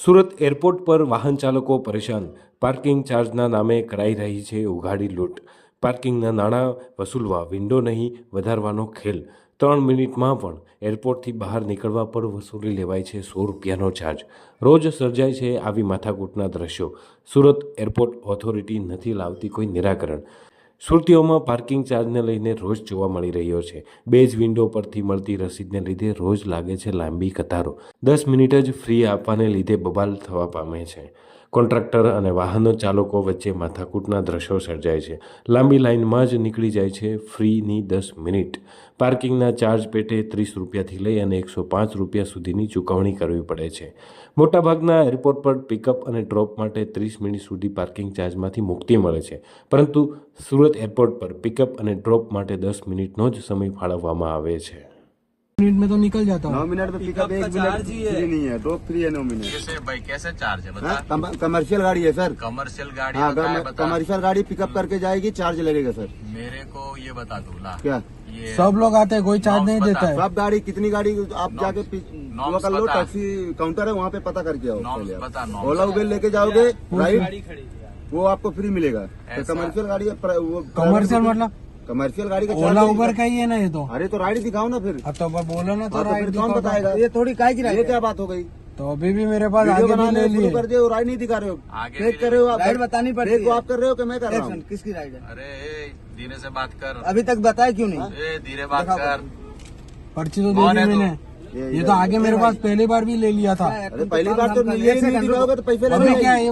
Surat airport પર વાહન ચાલકો પરેશાન. પાર્કિંગ ચાર્જના નામે કરાઈ રહી છે ઉઘાડી લૂંટ. પાર્કિંગના નાણાં વસૂલવા વિન્ડો નહીં, વધારવાનો ખેલ. ત્રણ મિનિટમાં પણ એરપોર્ટથી બહાર નીકળવા પર વસૂલી લેવાય છે સો રૂપિયાનો ચાર્જ. રોજ સર્જાય છે આવી માથાકૂટના દ્રશ્યો. સુરત એરપોર્ટ ઓથોરિટી નથી લાવતી કોઈ નિરાકરણ. સુરતીઓમાં પાર્કિંગ ચાર્જને લઈને રોજ જોવા મળી રહ્યો છે. બે જ વિન્ડો પરથી મળતી રસીદને લીધે રોજ લાગે છે લાંબી કતારો. દસ મિનિટ જ ફ્રી આપવાને લીધે બબાલ થવા પામે છે. કોન્ટ્રાક્ટર અને વાહનો ચાલકો વચ્ચે માથાકૂટના દ્રશ્યો સર્જાય છે. લાંબી લાઇનમાં જ નીકળી જાય છે ફ્રીની દસ મિનિટ. પાર્કિંગના ચાર્જ પેટે ત્રીસ રૂપિયાથી લઈ અને એકસો પાંચ રૂપિયા સુધીની ચૂકવણી કરવી પડે છે. મોટાભાગના એરપોર્ટ પર પિકઅપ અને ડ્રોપ માટે ત્રીસ મિનિટ સુધી પાર્કિંગ ચાર્જમાંથી મુક્તિ મળે છે. પરંતુ સુરત એરપોર્ટ પર પિકઅપ અને ડ્રોપ માટે દસ મિનિટનો જ સમય ફાળવવામાં આવે છે. मिनट में तो निकल जाता नौ मिनट में पिकअप एक मिनट फ्री नहीं है ड्रॉप फ्री है नौ मिनट। कैसे भाई कैसे चार्ज है बता। हाँ, कम- कमर्शियल गाड़ी है सर कमर्शियल गाड़ी हाँ बता। है, कमर्शियल गाड़ी पिकअप करके जाएगी चार्ज लगेगा सर मेरे को ये बता दो क्या? सब लोग आते हैं कोई चार्ज नहीं देता है। सब गाड़ी कितनी गाड़ी आप जाके कर लो टैक्सी काउंटर है वहाँ पे पता करके आओ ओला उबेर लेके जाओगे राइट वो आपको फ्री मिलेगा। तो कमर्शियल गाड़ी है प्र- वो कमर्शियल मतलब? कमर्शियल गाड़ी का ओला उबर का ही है ना ये तो। अरे तो राइड दिखाओ ना फिर। अब तो बोलो ना तो हाँ, तो फिर कौन बताएगा तो। ये थोड़ी काय की ये क्या बात हो गई? तो अभी भी मेरे पास आगे भी ले शुरू लिए। कर दिए और राइड नहीं दिखा रहे हो। आगे फेक कर रहे हो आप। राइड बतानी पड़ती फेक है। आप कर रहे हो कि मैं कर रहा हूँ? किसकी राइड है? अरे धीरे से बात कर। अभी तक बताया क्यों नहीं? ए धीरे बात कर। पर्ची तो दे दी मैंने। ये- तो आगे मेरे पास पहली बार भी ले लिया था। पहली बार तो तो पैसे अभी क्या है